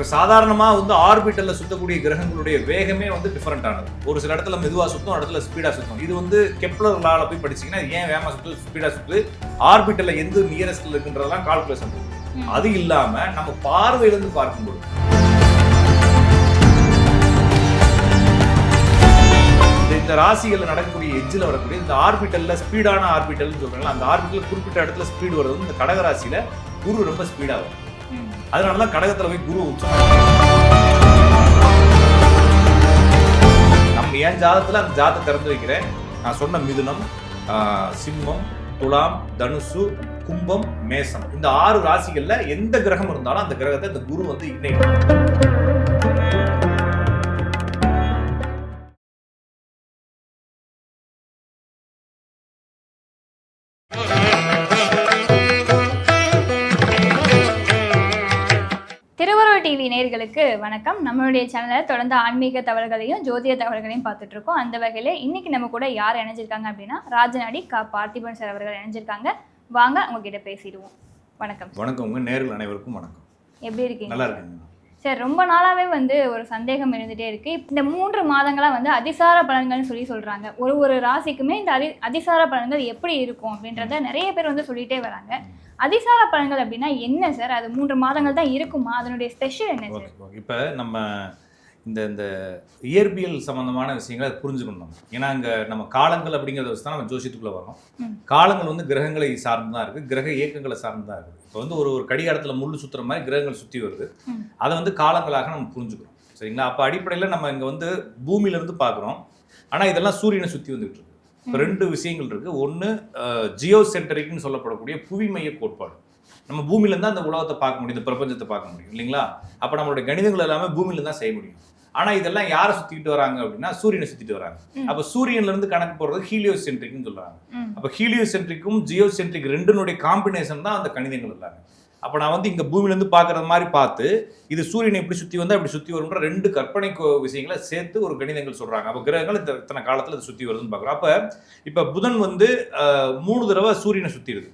இப்போ சாதாரணமாக வந்து ஆர்பிட்டலில் சுத்தக்கூடிய கிரகங்களுடைய வேகமே வந்து டிஃப்ரெண்டானது ஒரு சில இடத்துல மெதுவாக சுத்தும் ஒரு இடத்துல ஸ்பீடாக சுத்தும். இது வந்து கெப்லர் போய் படிச்சீங்கன்னா ஏன் வேகமாக சுத்து ஸ்பீடாக சுத்து? ஆர்பிட்டலில் எந்த நியரஸ்ட்ல இருக்குன்றதெல்லாம் கால்குலேஷன். அது இல்லாம நம்ம பார்வையிலிருந்து பார்க்கும்போது இந்த- ராசிகள்ல நடக்கக்கூடிய எட்ஜில் வரக்கூடிய இந்த ஆர்பிட்டல்ல ஸ்பீடான ஆர்பிட்டல்னு சொல்றாங்க அந்த ஆர்பிட்டல் குறிப்பிட்ட இடத்துல ஸ்பீடு வருது வந்து இந்த கடக ராசியில குரு ரொம்ப ஸ்பீடா வரும். அதனால தான் கடகத்தில் போய் குரு நம்ம என் ஜாதத்தில் அந்த ஜாதத்தை திறந்து வைக்கிறேன். நான் சொன்ன மிதுனம் சிம்மம் துலாம் தனுசு கும்பம் மேசம். இந்த ஆறு ராசிகள்ல எந்த கிரகம் இருந்தாலும் அந்த கிரகத்தை இந்த குரு வந்து இன்னைக்கு நேயர்களுக்கு வணக்கம். நம்மளுடைய சேனலில் தொடர்ந்து ஆன்மீக தகவல்களையும் ஜோதிட தகவல்களையும் பார்த்துட்டு இருக்கோம் அந்த வகையில் இன்னைக்கு நம்ம கூட யார் இணைஞ்சிருக்காங்க அப்படின்னா ராஜநாடி கா பார்த்திபன் சார் அவர்கள் இணைஞ்சிருக்காங்க. வாங்க உங்ககிட்ட பேசிடுவோம். வணக்கம் வணக்கம். உங்க நேர்கள் அனைவருக்கும் வணக்கம். எப்படி இருக்கீங்க? நல்லா இருக்குங்க. சார் ரொம்ப நாளாவே வந்து ஒரு சந்தேகம் இருந்துகிட்டே இருக்கு. இந்த மூன்று மாதங்களாக வந்து அதிசார பலன்கள்னு சொல்லி சொல்றாங்க. ஒரு ஒரு ராசிக்குமே இந்த அதி அதிசார பலன்கள் எப்படி இருக்கும் அப்படின்றத நிறைய பேர் வந்து சொல்லிட்டே வராங்க. அதிசார பலன்கள் அப்படின்னா என்ன சார்? அது மூன்று மாதங்கள் தான் இருக்குமா? அதனுடைய ஸ்பெஷல் என்ன சார்? இப்போ நம்ம இந்த இந்த இயற்பியல் சம்பந்தமான விஷயங்களை அதை புரிஞ்சுக்கணும் நம்ம. ஏன்னா இங்கே நம்ம காலங்கள் அப்படிங்கிறத வச்சு தான் நம்ம ஜோசியத்துக்குள்ளே வரோம். காலங்கள் வந்து கிரகங்களை சார்ந்து தான் இருக்குது கிரக இயக்கங்களை சார்ந்து தான் இருக்குது இப்போ வந்து ஒரு ஒரு கடிகாரத்தில் முள்ளு சுற்றுற மாதிரி கிரகங்கள் சுற்றி வருது. அதை வந்து காலங்களாக நம்ம புரிஞ்சுக்கிறோம் சரிங்களா? அப்போ அடிப்படையில் நம்ம இங்கே வந்து பூமியிலேருந்து பார்க்குறோம். ஆனால் இதெல்லாம் சூரியனை சுற்றி வந்துகிட்டு இருக்கு. இப்போ. ரெண்டு விஷயங்கள் இருக்குது ஒன்று ஜியோ சென்டரிக்னு சொல்லப்படக்கூடிய புவி மைய கோட்பாடு. நம்ம பூமியிலேருந்து அந்த உலகத்தை பார்க்க முடியும் இந்த பிரபஞ்சத்தை பார்க்க முடியும் இல்லைங்களா? அப்போ நம்மளுடைய கணிதங்கள் எல்லாமே பூமியில தான் செய்ய முடியும். ஆனால் இதெல்லாம் யாரை சுற்றிக்கிட்டு வராங்க அப்படின்னா சூரியனை சுற்றிட்டு வராங்க. அப்போ சூரியன்லேருந்து கணக்கு போடுறது ஹீலியோ சென்ட்ரிக்னு சொல்கிறாங்க ம். அப்போ ஹீலியோ சென்ட்ரிக்கும் ஜியோ சென்ட்ரிக் ரெண்டுனுடைய காம்பினேஷன் தான் அந்த கணிதங்கள் எல்லாமே. அப்போ நான் வந்து இங்கே பூமியிலேருந்து பார்க்குறது மாதிரி பார்த்து இது சூரியனை இப்படி சுற்றி வந்தால் இப்படி சுற்றி வரும்ன்ற ரெண்டு கற்பனை விஷயங்களை சேர்த்து ஒரு கணிதங்கள் சொல்கிறாங்க அப்போ கிரகங்கள் இத்தனை காலத்தில் இது சுற்றி வருதுன்னு பார்க்குறோம். அப்போ இப்போ புதன் வந்து மூணு தடவை சூரியனை சுற்றிடுது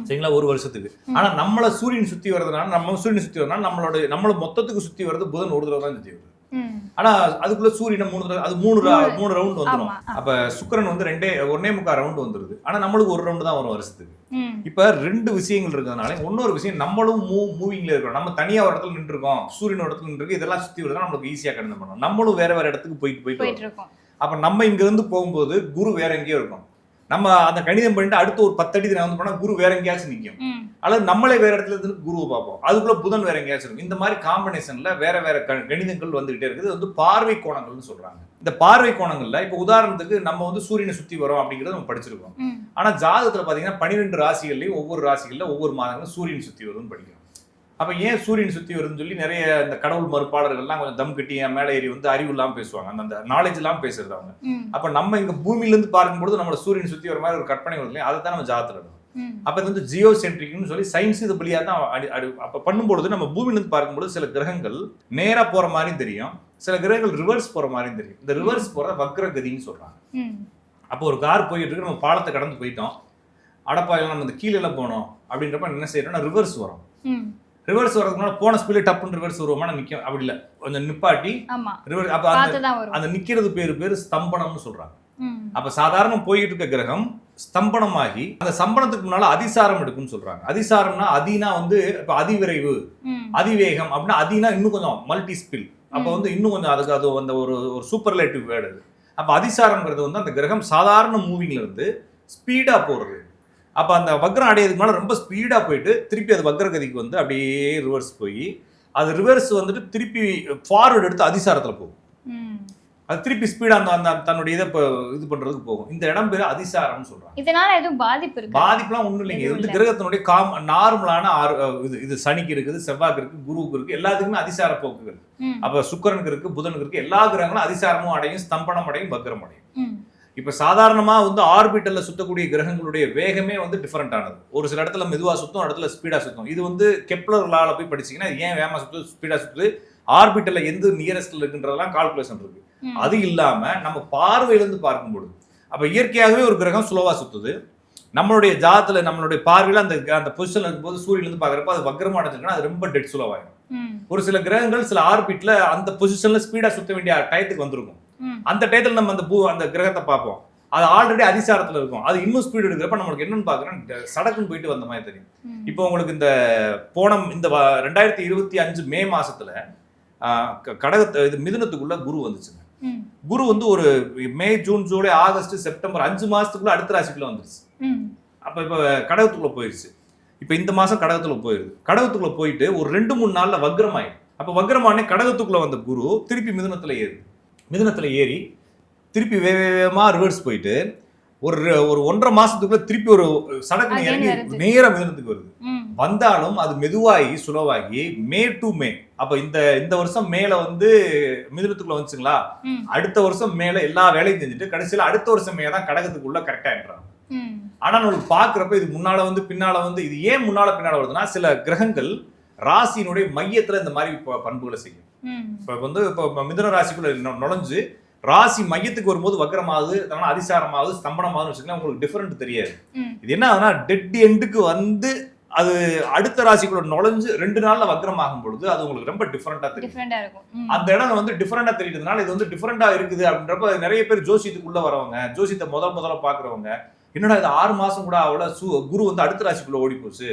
சரிங்களா? ஒரு வருஷத்துக்கு. ஆனா நம்மள சூரியன் சுத்தி வர்றதுனால நம்ம சூரியன் சுத்தி வரதுனால நம்மளோட நம்மள மொத்தத்துக்கு சுத்தி வர்றது புதன் ஒரு தடவை தான் சுத்தி வருது. ஆனா அதுக்குள்ள சூரியனை மூணு அது மூணு மூணு. ரவுண்ட் வந்துடும். அப்ப சுக்கிரன் வந்து ரெண்டே ஒன்னே முக்கால் ரவுண்ட் வந்துருது. ஆனா நம்மளுக்கு ஒரு ரவுண்டு தான் வரும் வருஷத்துக்கு. இப்ப ரெண்டு விஷயங்கள் இருக்கிறதுனால இன்னொரு விஷயம் நம்மளும் மூ மூவிங்ல இருக்கிறோம். நம்ம தனியா ஒரு இடத்துல நின்று இருக்கோம் சூரியன் ஒரு இடத்துல நின்று இதெல்லாம் சுத்தி வருதுன்னா நம்மளுக்கு ஈஸியா கணிதம் பண்ணணும் நம்மளும் வேற வேற இடத்துக்கு போயிட்டு. போயிட்டு இருக்கோம். அப்ப நம்ம இங்க இருந்து போகும்போது குரு வேற எங்கேயோ இருக்கும். நம்ம அந்த கணிதம் பண்ணிட்டு அடுத்து ஒரு பத்தடி வந்து போனா குரு வேற எங்கேயாச்சும் நிக்கும். ம். அல்லது நம்மளே வேற இடத்துல இருந்து குருவை பார்ப்போம். அதுக்குள்ள புதன் வேற எங்கேயாச்சும் இருக்கும். இந்த மாதிரி காம்பினேஷன்ல வேற வேற கணிதங்கள் வந்துகிட்டே இருக்குது. இது வந்து பார்வை கோணங்கள்னு சொல்றாங்க. இந்த பார்வை கோணங்கள்ல இப்ப உதாரணத்துக்கு நம்ம வந்து சூரியனை சுத்தி வரோம் அப்படிங்கறத நம்ம படிச்சிருக்கோம். ஆனா ஜாதகத்துல பாத்தீங்கன்னா பன்னிரெண்டு ராசிகள்லயும் ஒவ்வொரு ராசிகள்ல ஒவ்வொரு மாதங்களும் சூரியன் சுத்தி வருதுன்னு படிக்கிறோம். அப்ப ஏன் சூரியன் சுத்தி வருதுன்னு சொல்லி நிறைய இந்த கடவுள் மறுப்பாளர்கள்லாம் கொஞ்சம் தம் கட்டி என் மேலே ஏறி வந்து அறிவு இல்லாம பேசுவாங்க. அந்த- அந்த நாலேஜ் இல்லாம பேசுறது அவங்க. அப்ப நம்ம இங்க பூமியில இருந்து பார்க்கும்போது நம்மள சூரியன் சுத்தி வர மாதிரி ஒரு கற்பனை வருது இல்லையா? அதை தான் நம்ம ஜாதத்துல. அப்ப இது வந்து ஜியோ சென்ட்ரிக்னு சொல்லி சயின்ஸ் இது வழியா தான் அப்ப பண்ணும்பொழுது நம்ம பூமியில இருந்து பார்க்கும்போது சில கிரகங்கள் நேரா போற மாதிரியும் தெரியும். சில கிரகங்கள் ரிவர்ஸ் போற மாதிரியும் தெரியும். இந்த ரிவர்ஸ் போற வக்ரகதின்னு சொல்றாங்க. ம். அப்போ ஒரு கார் போயிட்டு இருக்கு நம்ம பாலத்தை கடந்து போயிட்டோம். அடப்பாயெல்லாம் நம்ம இந்த கீழே எல்லாம் போனோம். அப்படின்றப்ப என்ன செய்யறோம்னா ரிவர்ஸ் வரும். ரிவர்ஸ் முன்னாடி போன ஸ்பீடு டப்புன்னு ரிவர்ஸ் வருவோமா? நிக்கும் அப்படி இல்ல. கொஞ்சம் நிப்பாட்டி ரிவர்ஸ் அப்ப அந்த நிக்கிறது பேரு பேரு ஸ்தம்பனம்னு சொல்றாங்க. அப்ப சாதாரண போயிட்டு இருக்க கிரகம் ஸ்தம்பனமாகி அந்த ஸ்தம்பனத்துக்கு முன்னால அதிசாரம் எடுக்கும்னு சொல்றாங்க. அதிசாரம்னா அதினா வந்து இப்ப அதிவிரைவு. அதிவேகம் அப்படின்னா அதினா இன்னும் கொஞ்சம் மல்டி ஸ்பில் அப்ப. வந்து இன்னும் கொஞ்சம் அதுக்கு அது அந்த ஒரு ஒரு சூப்பர்லேட்டிவ் வேர்டு அது. அப்ப அதிசாரம்ங்கிறது வந்து அந்த கிரகம் சாதாரண மூவிங்ல இருந்து ஸ்பீடா போறது. அப்ப அந்த வக்ரம் அடையிறதுக்கு மேல ரொம்ப ஸ்பீடா போயிட்டு திருப்பி அது வக்ரகதிக்கு வந்து அப்படியே ரிவர்ஸ் போய் அது ரிவர்ஸ் வந்துட்டு திருப்பி ஃபார்வர்டு எடுத்து அதிசாரத்துல போகும். அது திருப்பி ஸ்பீடா அந்த அந்த தன்னுடைய இதை இப்ப இது பண்றதுக்கு போகும். இந்த இடம் பேரு அதிசாரம்னு சொல்றாங்க. இதனால எதுவும் பாதிப்பு இருக்கு? பாதிப்புலாம் ஒண்ணும் இல்லைங்க. இது வந்து கிரகத்தினுடைய காம் நார்மலான ஆறு இது இது சனிக்கு இருக்குது செவ்வாய்க்கு இருக்கு குருவுக்கு இருக்கு எல்லாத்துக்குமே அதிசார போக்குகள். அப்ப சுக்கிரனுக்கு இருக்கு புதனுக்கு இருக்கு. எல்லா கிரகங்களும் அதிசாரமும் அடையும் ஸ்தம்பனம் அடையும் வக்ரம் அடையும். இப்ப சாதாரணமா வந்து ஆர்பிட்டல்ல சுத்தக்கூடிய கிரகங்களுடைய வேகமே வந்து டிஃபரெண்டானது ஒரு சில இடத்துல மெதுவா சுத்தும் ஒரு இடத்துல ஸ்பீடா சுத்தும். இது வந்து கெப்லர் லால போய் படிச்சீங்கன்னா ஏன் வேகமா சுத்து ஸ்பீடா சுத்துது? ஆர்பிட்டல்ல எந்த நியரஸ்ட்ல இருக்குன்றதெல்லாம் கால்குலேஷன் இருக்கு. ம். அது இல்லாம நம்ம பார்வையிலிருந்து பார்க்கும்போது அப்ப இயற்கையாகவே ஒரு கிரகம் ஸ்லோவா சுத்துது. நம்மளுடைய ஜாதத்துல நம்மளுடைய பார்வையில அந்த அந்த பொசிஷன்ல இருக்கும்போது சூரியன்ல இருந்து பாக்குறப்ப அது வக்ரமா அடைஞ்சிருக்குன்னா அது ரொம்ப டெட் ஸ்லோவாயிடும் ம். ஒரு சில கிரகங்கள் சில ஆர்பிட்ல அந்த பொசிஷன்ல ஸ்பீடா சுத்த வேண்டிய டயத்துக்கு வந்திருக்கும். அந்த டயத்துல நம்ம அந்த பூ அந்த கிரகத்தை பார்ப்போம். அது ஆல்ரெடி அதிசாரத்துல இருக்கும். அது இன்னும் ஸ்பீடு எடுக்கிறப்ப நம்மளுக்கு என்னன்னு பாக்குறோம் சடக்குன்னு போயிட்டு வந்த மாதிரி தெரியும். இப்போ உங்களுக்கு இந்த போன இந்த ரெண்டாயிரத்தி இருபத்தி அஞ்சு மே மாசத்துல கடகத்தை இது மிதுனத்துக்குள்ள குரு வந்துச்சுங்க. குரு வந்து ஒரு May June July August September அஞ்சு மாசத்துக்குள்ள அடுத்த ராசிக்குள்ள வந்துருச்சு. அப்ப இப்ப கடகத்துக்குள்ள போயிருச்சு. இப்ப இந்த மாசம் கடகத்துல போயிருது. கடகத்துக்குள்ள போயிட்டு ஒரு ரெண்டு மூணு நாள்ல வக்ரம் ஆயிடும் அப்ப வக்ரமானே கடகத்துக்குள்ள வந்த குரு திருப்பி மிதுனத்துல ஏறுது. மிதுனத்துல ஏறி திருப்பி வே வே- வேகமா ரிவர்ஸ் போயிட்டு ஒரு ஒரு ஒன்றரை மாசத்துக்குள்ள திருப்பி ஒரு சடக்கு இறங்கி வருது. நேரா மிதுனத்துக்கு வருது. வந்தாலும் அது மெதுவாகி சுலவாகி மே டு மே. அப்ப இந்த இந்த வருஷம் மேல வந்து மிதுனத்துக்குள்ள வந்துச்சுங்களா? அடுத்த வருஷம் மேல எல்லா வேலையும் செஞ்சுட்டு கடைசியில அடுத்த வருஷம் மே தான் கடகத்துக்குள்ள கரெக்டா என்றாங்க. ஆனா நம்மளுக்கு பாக்குறப்ப இது முன்னால வந்து பின்னால வந்து இது ஏன் முன்னால பின்னால வருதுன்னா சில கிரகங்கள் ராசியினுடைய மையத்துல இந்த மாதிரி பண்புகளை செய்யும். இப்ப வந்து இப்போ மிதுன ராசிக்குள்ள நுழைஞ்சு ராசி மையத்துக்கு வரும்போது வக்ரமாகுது அதனால அதிசாரமாகுது ஸ்தம்பனமாகுதுன்னு வச்சுக்கலாம் உங்களுக்கு டிஃபரெண்ட் தெரியாது. இது என்ன ஆகுதுன்னா டெட் எண்டுக்கு வந்து அது அடுத்த ராசிக்குள்ள நுழைஞ்சு ரெண்டு நாள்ல வக்ரமாகும் பொழுது அது உங்களுக்கு ரொம்ப டிஃபரெண்டா தெரியும். அந்த இடம் வந்து டிஃபரெண்டா தெரியுதுனால இது வந்து டிஃபரெண்டா இருக்குது அப்படின்றப்ப நிறைய பேர் ஜோசியத்துக்குள்ள வரவங்க ஜோசியத்தை முதல் முதல்ல பாக்குறவங்க என்னடா இது ஆறு மாசம் கூட அவ்வளோ சு குரு வந்து அடுத்த ராசிக்குள்ள ஓடி போச்சு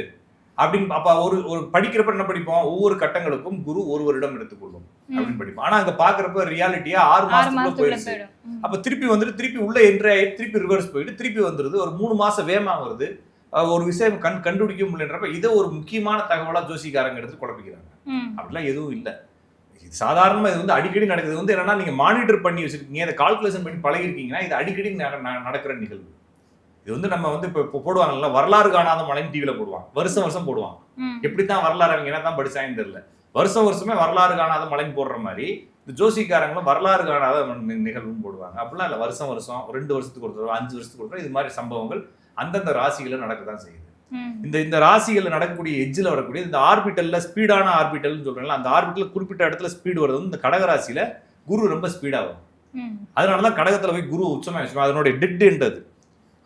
அப்படின்னு அப்ப ஒரு ஒரு படிக்கிறப்ப என்ன படிப்போம்? ஒவ்வொரு கட்டங்களுக்கும் குரு ஒரு வருடம் எடுத்துக்கொள்ளும். அப்படின்னு படிப்போம். ஆனா அங்க பாக்குறப்ப ரியாலிட்டியா ஆறு மாசத்துக்குள்ள போயிடுச்சு. ம். அப்ப திருப்பி வந்துட்டு திருப்பி உள்ள என்ட்ரி ஆகி திருப்பி ரிவர்ஸ் போயிட்டு திருப்பி வந்துருது. ஒரு மூணு மாசம் வேகமா வருது. ஒரு விஷயம் கண் கண்டுபிடிக்க முடியலன்றப்ப இதை ஒரு முக்கியமான தகவலா ஜோசிக்காரங்க எடுத்து குழப்பிக்கிறாங்க. அப்படிலாம் எதுவும் இல்லை. இது சாதாரணமா இது வந்து அடிக்கடி நடக்குது. வந்து என்னன்னா நீங்க மானிட்டர் பண்ணி வச்சிருக்கீங்க. இதை கால்குலேஷன் பண்ணி பழகிருக்கீங்கன்னா இது அடிக்கடி நடக்கிற நிகழ்வு. இது வந்து நம்ம வந்து இப்போ இப்போ போடுவாங்கல்ல வரலாறு காணாத மலைன்னு டிவியில போடுவாங்க. வருஷம் வருஷம் போடுவாங்க. ம். எப்படி தான் வரலாறு அவங்க என்ன தான் படிச்சாங்கன்னு தெரியல. வருஷம் வருஷமே வரலாறு காணாத மலைன்னு போடுற மாதிரி இந்த ஜோசிக்காரங்களும் வரலாறு காணாத நிகழ்வும் போடுவாங்க. அப்படிலாம் இல்லை வருஷம் வருஷம் ரெண்டு வருஷத்துக்கு ஒரு அஞ்சு வருஷத்துக்கு ஒரு இது மாதிரி சம்பவங்கள் அந்தந்த ராசிகளில் நடக்க தான் செய்யுது இந்த இந்த ராசிகளில் நடக்கக்கூடிய எட்ஜில் வரக்கூடிய இந்த ஆர்பிட்டல்ல ஸ்பீடான ஆர்பிட்டல்னு சொல்றாங்கல்ல அந்த ஆர்பிட்டல் குறிப்பிட்ட இடத்துல ஸ்பீடு வருது வந்து இந்த கடக ராசியில குரு ரொம்ப ஸ்பீடா வரும். ம். அதனால தான் கடகத்துல போய் குரு உச்சமா வச்சுக்கோ அதனுடைய டெட் அது.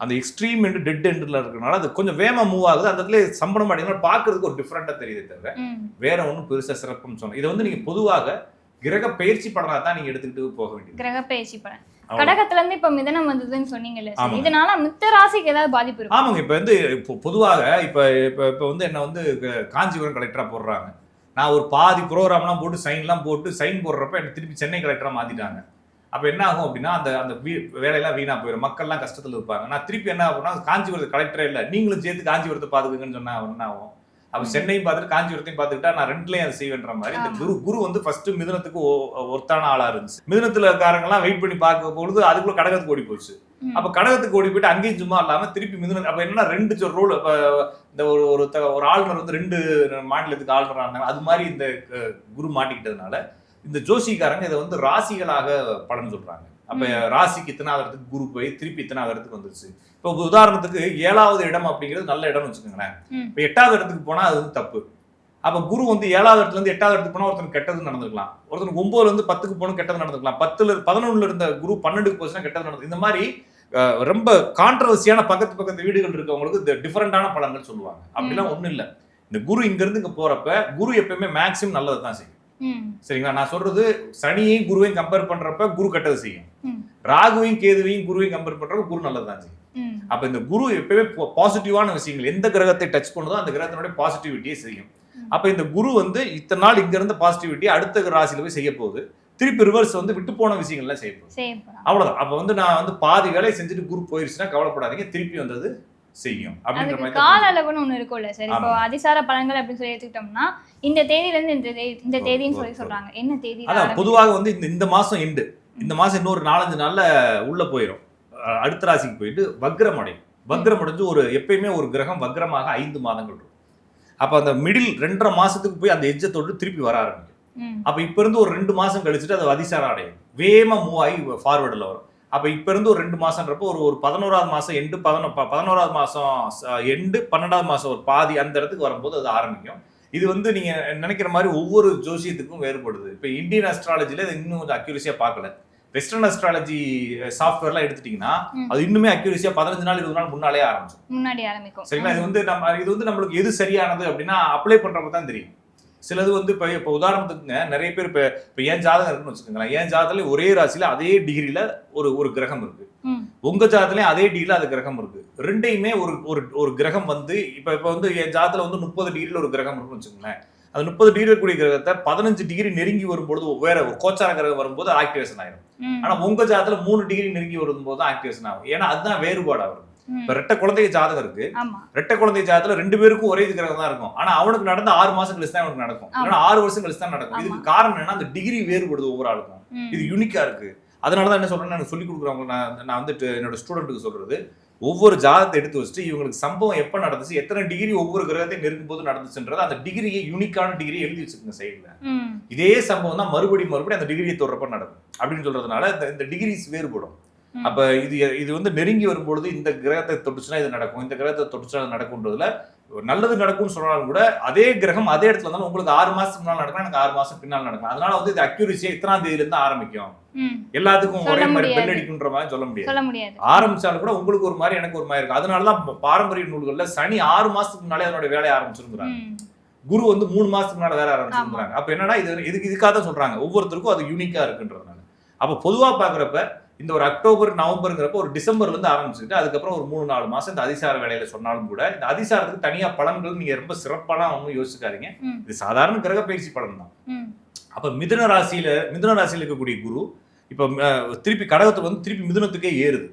அந்த எக்ஸ்ட்ரீம் எண்ட் டெட் எண்ட்ல இருக்கறனால அது கொஞ்சம் வேகமா மூவ் ஆகுது. அந்த இடத்துல சம்பளம் அடையினா பார்க்கறதுக்கு ஒரு டிஃப்ரெண்டா தெரியுதே தவிர வேற ஒன்றும் பெருசா சிறப்புன்னு சொன்னோம் இதை வந்து நீங்க பொதுவாக கிரக பயிற்சி படனா தான் நீங்க எடுத்துக்கிட்டு போக வேண்டியது. கிரக பயிற்சி அவ்வளவுதான். கடகத்துல இருந்து இப்ப மிதனம் வந்ததுன்னு சொன்னீங்கல்ல. இதனால மித்த ராசிக்கு ஏதாவது பாதிப்பு இருக்கும் ஆமாங்க. இப்போ வந்து பொதுவாக இப்போ இப்போ இப்போ வந்து என்ன வந்து காஞ்சிபுரம் கலெக்டரா போடுறாங்க. நான் ஒரு பாதி ப்ரோக்ராம்லாம் போட்டு சைன்லாம் போட்டு சைன் போடுறப்ப என்ன திருப்பி சென்னை கலெக்டரா மாத்திட்டாங்க. அப்போ என்ன ஆகும் அப்படின்னா அந்த அந்த வீ வேலையெல்லாம் வீணா போயிடும். மக்கள்லாம் கஷ்டத்துல இருப்பாங்க. நான் திருப்பி என்ன ஆகும்னா காஞ்சிபுரத்து கலெக்டரே இல்லை நீங்களும் சேர்த்து காஞ்சிபுரத்தை பாத்துக்குங்கன்னு சொன்னா என்ன ஆகும்? அப்போ சென்னையும் பார்த்துட்டு காஞ்சிபுரத்தையும் பார்த்துக்கிட்டா நான் ரெண்டுலையும் அதை செய்வேன்ற மாதிரி. இந்த. குரு குரு வந்து ஃபர்ஸ்ட் மிதுனத்துக்கு ஒர்த்தான ஆளா இருந்துச்சு. மிதுனத்துல காரங்கெல்லாம் வெயிட் பண்ணி பார்க்க பொழுது அதுக்குள்ள கடகத்துக்கு ஓடி போச்சு. அப்ப கடகத்துக்கு ஓடி போயிட்டு அங்கேயும் சும்மா இல்லாம திருப்பி மிதுன அப்ப என்ன ரெண்டு ரோல் இந்த ஒரு ஒரு ஒரு ஆளுநர் வந்து ரெண்டு மாநிலத்துக்கு ஆளுநர் ஆனாங்க அது மாதிரி இந்த குரு மாட்டிக்கிட்டதுனால இந்த ஜோசிக்காரங்க இதை வந்து ராசிகளாக பலன் சொல்றாங்க. அப்ப. ராசிக்கு இத்தனாவது இடத்துக்கு குரு போய் திருப்பி இத்தனாவது இடத்துக்கு வந்துருச்சு. இப்போ உதாரணத்துக்கு ஏழாவது இடம் அப்படிங்கிறது நல்ல இடம்னு வச்சுக்கோங்களேன். இப்போ எட்டாவது இடத்துக்கு போனா அது வந்து தப்பு. அப்ப குரு வந்து ஏழாவது இடத்துல இருந்து எட்டாவது இடத்துக்கு போனா ஒருத்தனுக்கு கெட்டது நடந்துக்கலாம் ஒருத்தனுக்கு ஒன்பதுல இருந்து பத்துக்கு போனா கெட்டது நடந்துக்கலாம் பத்துல பதினொன்னுல இருந்த குரு பன்னெண்டுக்கு போச்சுன்னா கெட்டது நடந்து இந்த மாதிரி ரொம்ப கான்ட்ரவர்சியான பக்கத்து பக்கத்து வீடுகள் இருக்கவங்களுக்கு இந்த டிஃபரெண்டான பலன்கள் சொல்லுவாங்க. அப்படிலாம் ஒண்ணும் இல்ல. இந்த குரு இங்க இருந்து இங்க போறப்ப குரு எப்பயுமே மேக்ஸிமம் நல்லதை தான் செய்யும். சரிங்களா? நான் சொல்றது சனியையும் குருவையும் கம்பேர் பண்றப்ப குரு கெட்டது செய்யும். ராகுவையும் கேதுவையும் குருவையும் கம்பேர் பண்றப்ப குரு நல்லது தான் செய்யும் அப்ப இந்த குரு எப்பயுமே பாசிட்டிவான விஷயங்கள் எந்த கிரகத்தை டச் பண்ணுதோ அந்த கிரகத்தினுடைய பாசிட்டிவிட்டியை செய்யும். அப்ப இந்த குரு வந்து இத்தனை நாள் இங்க இருந்த பாசிட்டிவிட்டி அடுத்த ராசியில போய் செய்ய போகுது. திருப்பி ரிவர்ஸ் வந்து விட்டு போன விஷயங்கள்லாம் செய்ய போகுது. அவ்வளவுதான். அப்ப வந்து நான் வந்து பாதி வேலையை செஞ்சுட்டு குரு போயிருச்சுன்னா கவலைப்படாதீங்க. திருப்பி வந்தது செய்யும் அதுக்கு கால அளவுன்னு ஒண்ணு இருக்கும்ல சார். இப்போ. அதிசார பலன்கள் அப்படின்னு சொல்லி எடுத்துக்கிட்டோம்னா இந்த தேதியில இருந்து இந்த தேதி இந்த தேதின்னு சொல்லி. சொல்றாங்க. என்ன தேதி அதான் பொதுவாக வந்து இந்த இந்த மாசம் எண்டு இந்த மாசம் இன்னொரு நாலஞ்சு நாள்ல உள்ள போயிடும் அடுத்த ராசிக்கு போயிட்டு வக்ரம் அடையும். வக்ரம் அடைஞ்சு ஒரு எப்பயுமே ஒரு கிரகம் வக்ரமாக ஐந்து மாதங்கள் இருக்கும். அப்ப அந்த மிடில் ரெண்டரை மாசத்துக்கு போய் அந்த எஜ்ஜை தொட்டு திருப்பி வர ஆரம்பிக்கும். அப்ப இப்ப இருந்து ஒரு ரெண்டு மாசம் கழிச்சுட்டு அது அதிசாரம் அடையும். வேகமா மூவ் ஆகி ஃபார்வர்டில் வரும். அப்ப இப்ப இருந்து ஒரு ரெண்டு மாசம்ன்றப்போ ஒரு ஒரு பதினோராவது மாசம் எண்டு பதினொ பதினோராவது மாசம் எண்டு பன்னெண்டாவது மாசம் ஒரு பாதி அந்த இடத்துக்கு வரும்போது அது ஆரம்பிக்கும். இது வந்து நீங்க நினைக்கிற மாதிரி ஒவ்வொரு ஜோசியத்துக்கும் வேறுபடுது. இப்ப இந்தியன் அஸ்ட்ராலஜில இது இன்னும் கொஞ்சம் அக்யூரஸியா பார்க்கல. வெஸ்டர்ன் அஸ்ட்ராலஜி சாஃப்ட்வேர்லாம் எடுத்துட்டீங்கன்னா. அது இன்னுமே அக்யூரஸியா பதினஞ்சு நாள் இருபது நாள் முன்னாலே ஆரம்பிச்சிடும். முன்னாடி ஆரம்பிக்கும். சரிங்களா? இது வந்து நம்ம இது வந்து நம்மளுக்கு எது சரியானது அப்படின்னா அப்ளை பண்றப்ப தான் தெரியும். சிலது வந்து இப்போ இப்போ உதாரணத்துக்குங்க நிறைய பேர் இப்போ இப்போ ஏன் ஜாதகம் இருக்குன்னு வச்சுக்கோங்களேன். ஏன் ஜாதகத்துல ஒரே ராசியில அதே டிகிரியில ஒரு ஒரு கிரகம் இருக்கு. உங்க ஜாதத்துலயும் அதே டிகிரில அது கிரகம் இருக்கு. ரெண்டையுமே ஒரு ஒரு ஒரு கிரகம் வந்து இப்ப இப்ப வந்து என் ஜாதத்துல வந்து முப்பது டிகிரில ஒரு கிரகம் இருக்குன்னு வச்சுக்கோங்களேன். அது முப்பது டிகிரி இருக்கக்கூடிய கிரகத்தை பதினஞ்சு டிகிரி நெருங்கி வரும்பொழுது வேற ஒரு கோச்சார கிரகம் வரும்போது ஆக்டிவேஷன் ஆயிடும் ஆனா உங்க ஜாதத்துல மூணு டிகிரி நெருங்கி வரும்போது தான் ஆக்டிவேஷன் ஆகும். ஏன்னா அதுதான் வேறுபாடு வரும் ம். இப்ப ரெட்டை குழந்தை ஜாதகம் இருக்கு. ரெட்டை குழந்தை ஜாதத்துல ரெண்டு பேருக்கும் ஒரே கிரகம் தான் இருக்கும். ஆனா அவனுக்கு நடந்த ஆறு மாசம் கழிச்சு தான் அவனுக்கு நடக்கும். இல்லைன்னா ஆறு வருஷம் கழிச்சு தான் நடக்கும். இதுக்கு காரணம் என்னன்னா அந்த டிகிரி வேறுபடுது ஒவ்வொரு ஆளுக்கும். இது யூனிக்கா இருக்கு. அதனால தான் என்ன சொல்றேன் நான் சொல்லி கொடுக்குறவங்க நான் நான் வந்துட்டு என்னோட ஸ்டூடெண்ட்டுக்கு சொல்றது ஒவ்வொரு ஜாதகத்தை எடுத்து வச்சுட்டு இவங்களுக்கு சம்பவம் எப்ப நடந்துச்சு எத்தனை டிகிரி ஒவ்வொரு கிரகத்தையும் நெருங்கும் போது நடந்துச்சுன்றது அந்த டிகிரியை யூனிக்கான டிகிரி எழுதி வச்சுக்கோங்க சைடுல இதே சம்பவம் தான் மறுபடி மறுபடி அந்த டிகிரியை தொடரப்ப நடக்கும். அப்படின்னு சொல்றதுனால இந்த டிகிரிஸ் வேறுபடும். அப்ப இது இது வந்து நெருங்கி வரும்பொழுது இந்த கிரகத்தை தொட்டுச்சுன்னா இது நடக்கும். இந்த கிரகத்தை தொட்டுச்சுன்னா அது நடக்கும்ன்றதுல நல்லது நடக்கும்னு சொன்னாலும் கூட அதே கிரகம் அதே இடத்துல இருந்தாலும் உங்களுக்கு ஆறு மாசத்துக்கு முன்னால் நடக்கும் எனக்கு ஆறு மாசம் பின்னால் நடக்கும் அதனால வந்து இது அக்யூரிசியா இத்தனாம் தேதியில இருந்து ஆரம்பிக்கும் எல்லாத்துக்கும் ஒரே மாதிரி. பெல் அடிக்குன்ற மாதிரி சொல்ல முடியாது. ஆரம்பிச்சாலும் கூட உங்களுக்கு ஒரு மாதிரி எனக்கு ஒரு மாதிரி இருக்கும் அதனாலதான் பாரம்பரிய நூல்கள்ல சனி ஆறு மாசத்துக்கு முன்னாலே அதனுடைய வேலையை ஆரம்பிச்சிருங்கிறாங்க ம். குரு வந்து மூணு மாசத்துக்கு முன்னால வேலை ஆரம்பிச்சிருக்காங்க அப்ப என்னன்னா இது இதுக்கு இதுக்காக தான் சொல்றாங்க. ஒவ்வொருத்தருக்கும் அது யூனிக்கா இருக்குன்றதுனால. அப்ப பொதுவா பாக்குறப்ப இந்த ஒரு அக்டோபர் நவம்பருங்கிறப்ப ஒரு டிசம்பர்ல இருந்து ஆரம்பிச்சுட்டு அதுக்கப்புறம் ஒரு மூணு நாலு மாசம் இந்த அதிசார வேலையில சொன்னாலும் கூட இந்த அதிசாரத்துக்கு தனியா பலன்கள் நீங்க ரொம்ப சிறப்பாலாம் ஒன்றும் யோசிக்காதீங்க. இது சாதாரண கிரக பயிற்சி பலன் தான். அப்ப மிதுன ராசியில மிதுன ராசியில இருக்கக்கூடிய குரு இப்ப திருப்பி கடகத்துல வந்து திருப்பி மிதுனத்துக்கே ஏறுது.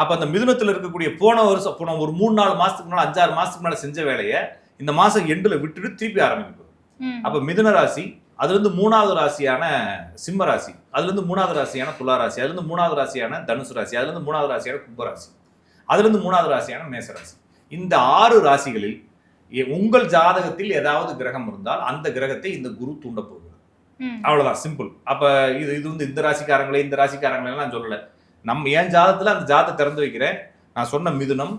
அப்ப அந்த மிதுனத்துல இருக்கக்கூடிய போன வருஷம் போன ஒரு மூணு நாலு மாசத்துக்கு முன்னால அஞ்சாறு மாசத்துக்கு முன்னால செஞ்ச வேலையை இந்த மாசம் எண்டுல விட்டுட்டு திருப்பி ஆரம்பிக்கும். அப்ப மிதுன ராசி அதுல இருந்து மூணாவது ராசியான சிம்ம ராசி அதுல இருந்து மூணாவது ராசியான துலா ராசி அதுல இருந்து மூணாவது ராசியான தனுசு ராசி அதுல இருந்து மூணாவது ராசியான கும்ப ராசி அதுல இருந்து மூணாவது ராசியான மேச ராசி. இந்த ஆறு ராசிகளில் உங்கள் ஜாதகத்தில் ஏதாவது கிரகம் இருந்தால் அந்த கிரகத்தை இந்த குரு தூண்ட போகுது ம். அவ்வளவுதான் சிம்பிள் அப்ப இது இது வந்து இந்த ராசிக்காரங்களே இந்த ராசிக்காரங்களே நான் சொல்லல. நம்ம என் ஜாதகத்துல அந்த ஜாதத்தை திறந்து வைக்கிறேன். நான் சொன்ன மிதுனம்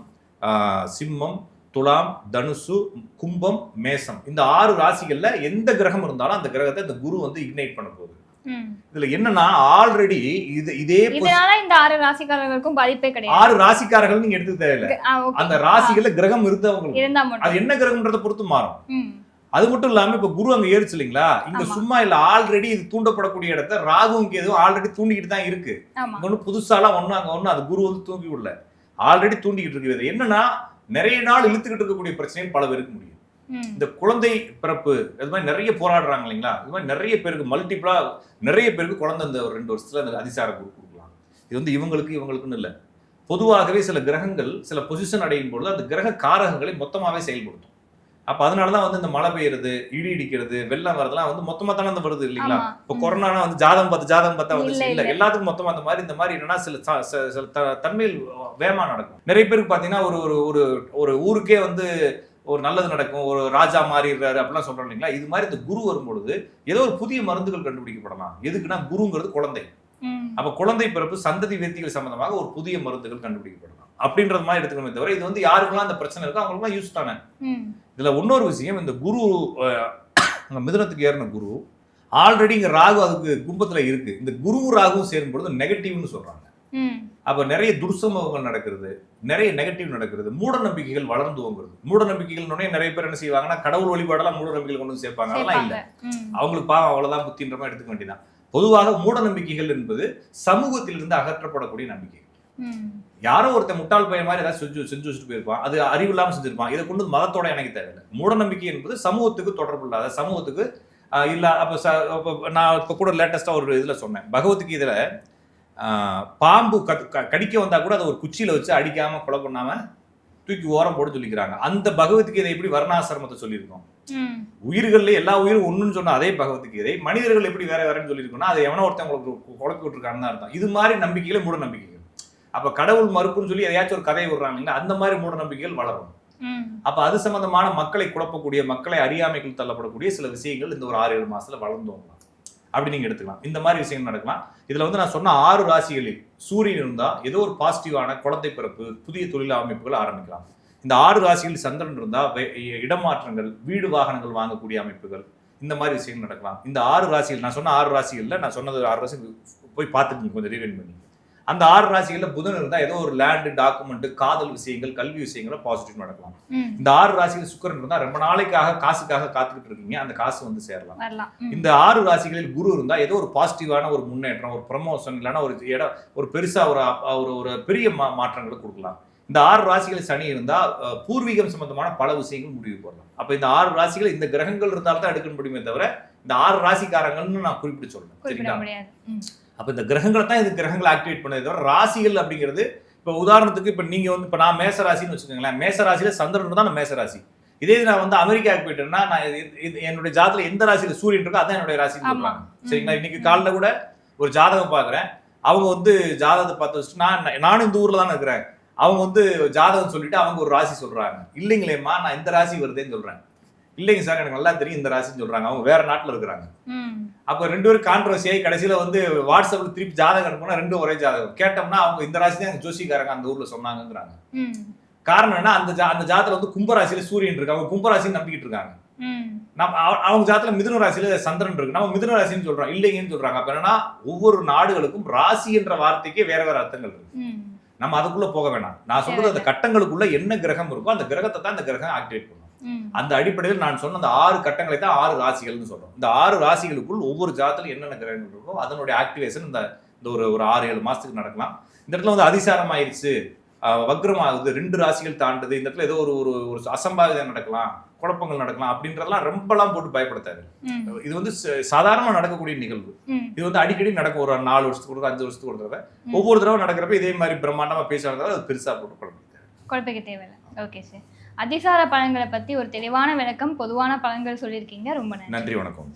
சிம்மம் துலாம் தனுசு கும்பம் மேசம். இந்த ஆறு ராசிகள்ல எந்த கிரகம் இருந்தாலும் அந்த கிரகத்தை இந்த குரு வந்து இக்னைட் பண்ண போகுது. ம். இதுல என்னன்னா ஆல்ரெடி இது இதே இதனால இந்த ஆறு ராசிக்காரர்களுக்கும் பாதிப்பே கிடையாது. ஆறு ராசிக்காரர்கள் நீங்க எடுத்துக்க தேவையில்ல. அந்த ராசிகள்ல கிரகம் இருந்தவங்களுக்கு இருந்தா மட்டும். அது என்ன கிரகம்ன்றத பொறுத்து மாறும். அது மட்டும் இல்லாம இப்ப குரு அங்க ஏறிச்சு இல்லைங்களா? இங்க. சும்மா இல்ல ஆல்ரெடி இது தூண்டப்படக்கூடிய இடத்த ராகுவும் கேதுவும் ஆல்ரெடி தூண்டிக்கிட்டு தான் இருக்கு. ஒன்றும் புதுசாலாம் ஒன்றும் அங்கே ஒன்றும் அது குரு வந்து தூங்கி விடல ஆல்ரெடி தூண்டிக்கிட்டு இருக்குது. இது என்னன்னா நிறைய நாள் இழுத்துக்கிட்டு இருக்கக்கூடிய பிரச்சனையும் பல பேருக்கு முடியும். இந்த குழந்தை பிறப்பு இது மாதிரி நிறைய போராடுறாங்க இல்லைங்களா? இது மாதிரி நிறைய பேருக்கு மல்டிப்ளா நிறைய பேருக்கு குழந்தை இந்த ஒரு ரெண்டு வருஷத்துல அந்த அதிசார குரு கொடுக்கலாம். இது வந்து இவங்களுக்கு இவங்களுக்குன்னு இல்லை. பொதுவாகவே சில கிரகங்கள் சில பொசிஷன் அடையும் பொழுது அந்த கிரக காரகங்களை மொத்தமாவே செயல்படுத்தும். அப்ப அதனால தான் வந்து இந்த மழை பெய்யறது இடி இடிக்கிறது வெள்ளம் வரதெல்லாம் வந்து மொத்தமா தானே அந்த வருது இல்லைங்களா? இப்போ. கொரோனா வந்து ஜாதகம் பார்த்து ஜாதகம் பார்த்தா வந்துச்சு. இல்ல. எல்லாத்துக்கும் மொத்தமா அந்த மாதிரி இந்த மாதிரி என்னன்னா சில சில தன்மையில் வேகமா நடக்கும். நிறைய பேருக்கு பாத்தீங்கன்னா ஒரு ஒரு ஒரு ஒரு ஊருக்கே வந்து ஒரு நல்லது நடக்கும். ஒரு ராஜா மாறிடுறாரு அப்படிலாம் சொல்றோம் இல்லைங்களா? இது மாதிரி இந்த குரு வரும்பொழுது ஏதோ ஒரு புதிய மருந்துகள் கண்டுபிடிக்கப்படலாம். எதுக்குன்னா குருங்கிறது குழந்தை. அப்ப குழந்தை பிறப்பு சந்ததி வேத்திகள் சம்பந்தமாக ஒரு புதிய மருந்துகள் கண்டுபிடிக்கப்படலாம். அப்படின்றது மாதிரி எடுத்துக்கணுமே தவிர இது வந்து யாருக்கெல்லாம் இந்த பிரச்சனை இருக்கோ அவங்களுக்குலாம் யூஸ் தானே. இதுல இன்னொரு விஷயம் இந்த குரு மிதுனத்துக்கு ஏறின குரு ஆல்ரெடி இங்க ராகு அதுக்கு கும்பத்துல இருக்கு. இந்த குரு ராகுவும் சேரும் பொழுது நெகட்டிவ்னு சொல்றாங்க. அப்ப நிறைய துர்சம்பவங்கள் நடக்கிறது நிறைய நெகட்டிவ் நடக்கிறது மூட நம்பிக்கைகள் வளர்ந்து வந்துருது. மூட நம்பிக்கைகள் நிறைய பேர் என்ன செய்வாங்கன்னா கடவுள் வழிபாடெல்லாம் மூட நம்பிக்கைகள் கொண்டு வந்து சேர்ப்பாங்க. அதெல்லாம் இல்ல. அவங்களுக்கு பாவம் அவ்வளவுதான் புத்தின்ற மாதிரி எடுத்துக்க வேண்டியதான் பொதுவாக மூட நம்பிக்கைகள் என்பது சமூகத்திலிருந்து அகற்றப்படக்கூடிய நம்பிக்கை ம் யாரோ ஒருத்தன் முட்டாள் பையன் மாதிரி ஏதாவது செஞ்சு செஞ்சு வச்சுட்டு போயிருப்பான். அது அறிவு இல்லாம செஞ்சிருப்பான். இதை கொண்டு மதத்தோட எனக்கு தேவையில்லை. மூட நம்பிக்கை என்பது சமூகத்துக்கு தொடர்பு இல்லாத சமூகத்துக்கு இல்ல அப்ப நான் இப்ப கூட லேட்டஸ்டா ஒரு இதுல சொன்னேன். பகவத்கீதையில பாம்பு கடிக்க வந்தா கூட அதை ஒரு குச்சியில வச்சு அடிக்காம கொலை பண்ணாம தூக்கி ஓரம் போட சொல்லிக்கிறாங்க. அந்த பகவத்கீதை எப்படி வர்ணாசிரமத்தை சொல்லியிருக்கோம்? உயிர்கள்ல எல்லா உயிரும் ஒண்ணுன்னு சொன்ன அதே பகவத்கீதை. மனிதர்கள் எப்படி வேற வேறன்னு சொல்லியிருக்கோம்னா அதை எவனோ ஒருத்தன் உங்களுக்கு குழப்பி விட்டுருக்கான்னு தான் அர்த்தம். இது மாதிரி நம்பிக்கையில மூட நம்பிக்கைகள் அப்ப கடவுள் மறுப்புன்னு சொல்லி எதையாச்சும் ஒரு கதையை விடுறாங்க அந்த மாதிரி மூட நம்பிக்கைகள் வளரும் அப்ப அது சம்பந்தமான மக்களை குழப்பக்கூடிய மக்களை அறியாமைக்குள் தள்ளப்படக்கூடிய சில விஷயங்கள் இந்த ஒரு ஆறு ஏழு மாசத்துல வளர்ந்து வரலாம். அப்படி நீங்க எடுத்துக்கலாம். இந்த மாதிரி விஷயங்கள் நடக்கலாம். இதுல வந்து நான் சொன்ன ஆறு ராசிகளில் சூரியன் இருந்தா ஏதோ ஒரு பாசிட்டிவான குழந்தை பிறப்பு புதிய தொழில் அமைப்புகள் ஆரம்பிக்கலாம். இந்த ஆறு ராசிகளில் சந்திரன் இருந்தா இடமாற்றங்கள் வீடு வாகனங்கள் வாங்கக்கூடிய அமைப்புகள் இந்த மாதிரி விஷயங்கள் நடக்கலாம். இந்த ஆறு ராசிகள் நான் சொன்ன ஆறு ராசிகள்ல நான் சொன்னது ஆறு ராசி போய் பார்த்துக்கங்க கொஞ்சம் ரீவைன் பண்ணி அந்த ஆறு ராசிகள்ல புதன் இருந்தா ஏதோ ஒரு லேண்டு டாக்குமெண்ட் காதல் விஷயங்கள் கல்வி விஷயங்கள பாசிட்டிவ் நடக்கலாம். இந்த ஆறு ராசிகள் சுக்கிரன் இருந்தா ரொம்ப நாளைக்காக காசுக்காக காத்துக்கிட்டு இருக்கீங்க அந்த காசு வந்து சேரலாம். இந்த ஆறு ராசிகளில் குரு இருந்தா ஏதோ ஒரு பாசிட்டிவான ஒரு முன்னேற்றம் ஒரு ப்ரமோஷன் இல்லைன்னா ஒரு இடம் ஒரு பெருசா ஒரு ஒரு ஒரு பெரிய மாற்றங்களை கொடுக்கலாம். இந்த ஆறு ராசிகளில் சனி இருந்தா பூர்வீகம் சம்பந்தமான பல விஷயங்கள் முடிவு போடலாம். அப்ப இந்த ஆறு ராசிகள் இந்த கிரகங்கள் இருந்தாலும் தான் எடுக்க முடியுமே தவிர இந்த ஆறு ராசிக்காரங்கள்னு நான் குறிப்பிட்டு சொல்றேன் சரிங்களா? அப்ப இந்த கிரகங்களை தான் இது கிரகங்களை ஆக்டிவேட் பண்ணதே. தவிர ராசிகள் அப்படிங்கிறது இப்போ உதாரணத்துக்கு இப்போ நீங்க வந்து இப்போ நான் மேச ராசின்னு வச்சுக்கோங்களேன். மேச ராசியில சந்திரன் தான் நான் மேச ராசி இதே இது நான் வந்து அமெரிக்காவுக்கு போயிட்டேன்னா நான் என்னுடைய ஜாதத்துல எந்த ராசியில சூரியன் இருக்கோ அதான் என்னுடைய ராசின்னு. சொல்றாங்க சரிங்களா? இன்னைக்கு காலைல கூட ஒரு ஜாதகம் பார்க்குறேன் அவங்க வந்து ஜாதகத்தை பார்த்து வச்சுட்டு நான் நானும் இந்த ஊர்ல தானே இருக்கிறேன். அவங்க வந்து ஜாதகம் சொல்லிட்டு அவங்க ஒரு ராசி சொல்றாங்க. இல்லைங்களேம்மா நான் இந்த ராசி வருதேன்னு சொல்றேன். இல்லைங்க சார் எனக்கு நல்லா தெரியும் இந்த ராசின்னு சொல்றாங்க. அவங்க வேற நாட்டுல இருக்கிறாங்க. அப்ப ரெண்டு பேரும் கான்ட்ரவர்சி ஆகி கடைசியில வந்து வாட்ஸ்அப்ல திருப்பி ஜாதகம் அனுப்புனா ரெண்டும் ஒரே ஜாதகம். கேட்டோம்னா அவங்க இந்த ராசி தான் ஜோசிக்காரங்க அந்த ஊர்ல சொன்னாங்கங்கிறாங்க. ம். காரணம் என்ன அந்த ஜா அந்த ஜாதத்துல வந்து கும்பராசியில சூரியன் இருக்கு. அவங்க கும்பராசின்னு நம்பிக்கிட்டு இருக்காங்க. நம்ம அவ- அவங்க ஜாதத்துல மிதுன ராசியில சந்திரன் இருக்கு. நம்ம மிதுன ராசின்னு சொல்றோம். இல்லைங்கன்னு சொல்றாங்க. அப்ப என்னன்னா ஒவ்வொரு நாடுகளுக்கும் ராசி என்ற வார்த்தைக்கே வேற வேற அர்த்தங்கள் இருக்கு. நம்ம அதுக்குள்ள போக வேணாம். நான் சொல்றது அந்த கட்டங்களுக்குள்ள என்ன கிரகம் இருக்கோ அந்த கிரகத்தை தான் அந்த கிரகம் ஆக்டிவேட் பண்ணும். அந்த அடிப்படையில் நான் சொன்ன அந்த ஆறு கட்டங்களை தான் ஆறு ராசிகள்னு சொல்றோம். இந்த ஆறு ராசிகளுக்குள் ஒவ்வொரு ஜாதத்துல என்னென்ன கிரகங்கள் இருக்கோ அதனுடைய ஆக்டிவேஷன் இந்த இந்த ஒரு ஒரு ஆறு ஏழு மாசத்துக்கு நடக்கலாம். இந்த இடத்துல வந்து அதிசாரம் ஆயிடுச்சு வக்ரம் ஆகுது ரெண்டு ராசிகள் தாண்டுது. இந்த இடத்துல ஏதோ ஒரு ஒரு ஒரு அசம்பாவிதம் நடக்கலாம் குழப்பங்கள் நடக்கலாம் அப்படின்றதெல்லாம் ரொம்பலாம் போட்டு பயப்படுத்தாது. ம். இது வந்து ச- சாதாரணமா நடக்கக்கூடிய நிகழ்வு. இது வந்து அடிக்கடி நடக்கும். ஒரு நாலு வருஷத்துக்கு ஒரு அஞ்சு வருஷத்துக்கு ஒரு தடவை. ஒவ்வொரு தடவை நடக்கிறப்ப இதே மாதிரி பிரம்மாண்டமா பேசுறதால அது பெருசா போட்டு குழப்பம் குழப்பிக்க தேவையில்லை. Okay sir. அதிசார பலன்களை பற்றி ஒரு தெளிவான விளக்கம் பொதுவான பலன்கள் சொல்லியிருக்கீங்க. ரொம்ப நன்றி. நன்றி வணக்கம்.